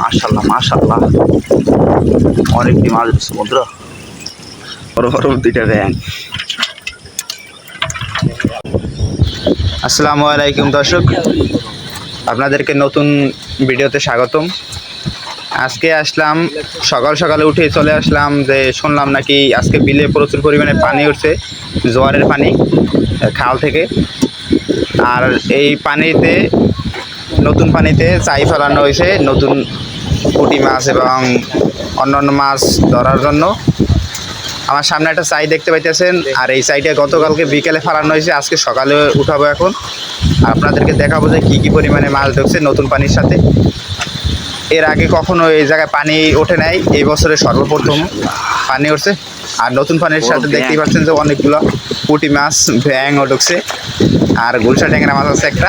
মাশাল্লাহ মাশাল্লাহ অনেকটি মাছ বন্ধুরা। বড় বড় দুইটা ব্যাং আসসালামু আলাইকুম দর্শক। আপনাদেরকে নতুন ভিডিওতে স্বাগতম। আজকে আসলাম, সকাল সকালে উঠে চলে আসলাম যে শুনলাম নাকি আজকে বিলে প্রচুর পরিমাণে পানি উঠছে, জোয়ারের পানি, খাল থেকে। আর এই পানিতে নতুন পানিতে চাই ফেলানো হয়েছে নতুন পুঁটি মাছ এবং অন্যান্য মাছ ধরার জন্য। আমার সামনে একটা চাই দেখতে পাইতেছেন আর এই চাইটা গতকালকে বিকেলে ফেলানো হয়েছে আজকে সকালে উঠাবো এখন। আপনাদেরকে দেখাবো যে কী কী পরিমাণে মাছ ঢুকছে নতুন পানির সাথে। এর আগে কখনো এই জায়গায় পানি ওঠে নাই এই বছরে সর্বপ্রথম পানি উঠছে আর নতুন পানির সাথে দেখতেই পাচ্ছেন যে অনেকগুলো পুঁটি মাছ ভ্যাংও ঢুকছে। আর গুলশা ট্যাংরা মাছ আছে একটা।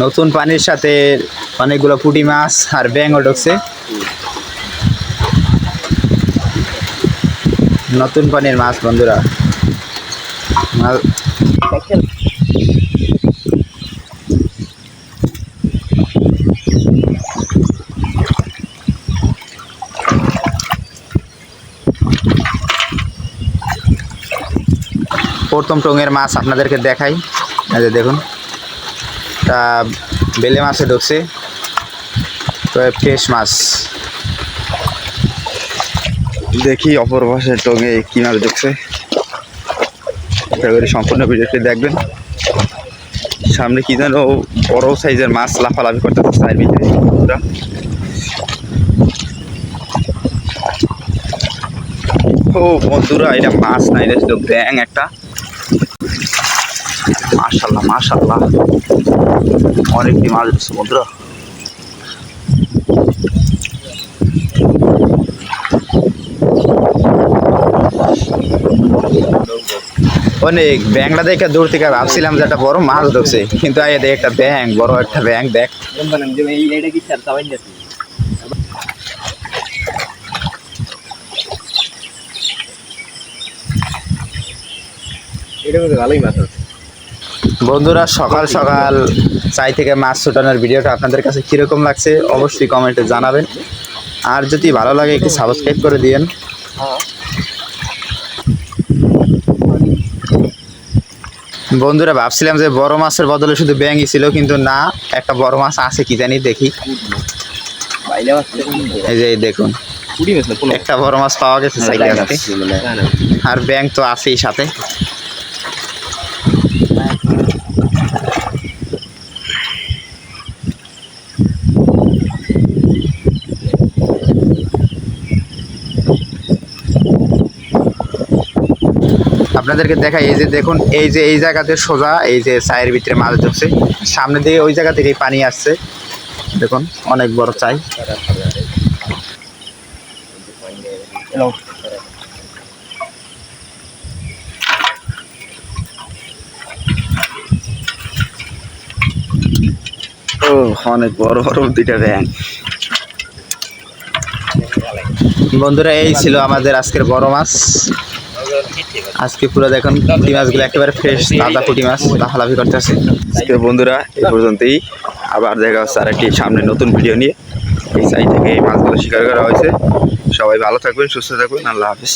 নতুন পানির সাথে অনেকগুলো পুঁটি মাছ আর ব্যাঙও ঢুকছে। নতুন পানির মাছ, বন্ধুরা। প্রথম টঙের মাছ আপনাদেরকে দেখাই। দেখুন। তা বেলে মাছে ঢুকছে ফ্রেশ মাছ। দেখি অপর পাশে টঙে কি মাছ ঢুকছে আশা করি সম্পূর্ণ ভিডিওটি দেখবেন। সামনে কি যেন বড় সাইজের মাছ লাফালাফি করতেছে চায়ের ভিতরে। ও বন্ধুরা, এটা মাছ না, এটা ছিল ব্যাং একটা। মাশাল্লাহ মাশাল্লাহ অনেকটি মাছ উঠছে বন্ধুরা। অনেক ব্যাংটা দেখে দূর থেকে ভাবছিলাম যে একটা বড় মাছ ঢুকছে কিন্তু আগে দেখ একটা ব্যাং, বড় একটা ব্যাং, দেখ। ভালোই মাছ আছে। বন্ধুরা সকাল সকাল চাই থেকে মাছ ছোটানোর ভিডিওটা আপনাদের কাছে কীরকম লাগছে অবশ্যই কমেন্টে জানাবেন। আর যদি ভালো লাগে একটু সাবস্ক্রাইব করে দিয়েন। বন্ধুরা ভাবছিলাম যে বড় মাছের বদলে শুধু ব্যাঙই ছিল কিন্তু না একটা বড় মাছ আছে কি জানি দেখি। এই যে দেখুন একটা বড় মাছ পাওয়া গেছে আর ব্যাং তো আছেই সাথে। আপনাদেরকে দেখাই এই যে দেখুন এই যে এই জায়গাতে সোজা এই যে চায়ের ভিতরে মাছ ঢুকছে। সামনে দিয়ে ওই জায়গা থেকেই পানি আসছে। দেখুন অনেক বড় চাই। ও অনেক বড় বড় দুইটা ব্যাং বন্ধুরা এই ছিল আমাদের আজকের বড় মাছ। আজকে পুরো দেখুন, পুঁটি মাছগুলো একেবারে ফ্রেশ তাজা পুঁটি মাছ, লাফালাফি করতেছে। আজকে বন্ধুরা, এই পর্যন্তই। আবার দেখা হচ্ছে আরেকটি সামনে নতুন ভিডিও নিয়ে। এই সাইড থেকে এই মাছগুলো শিকার করা হয়েছে। সবাই ভালো থাকবেন, সুস্থ থাকবেন। আল্লাহ হাফিজ।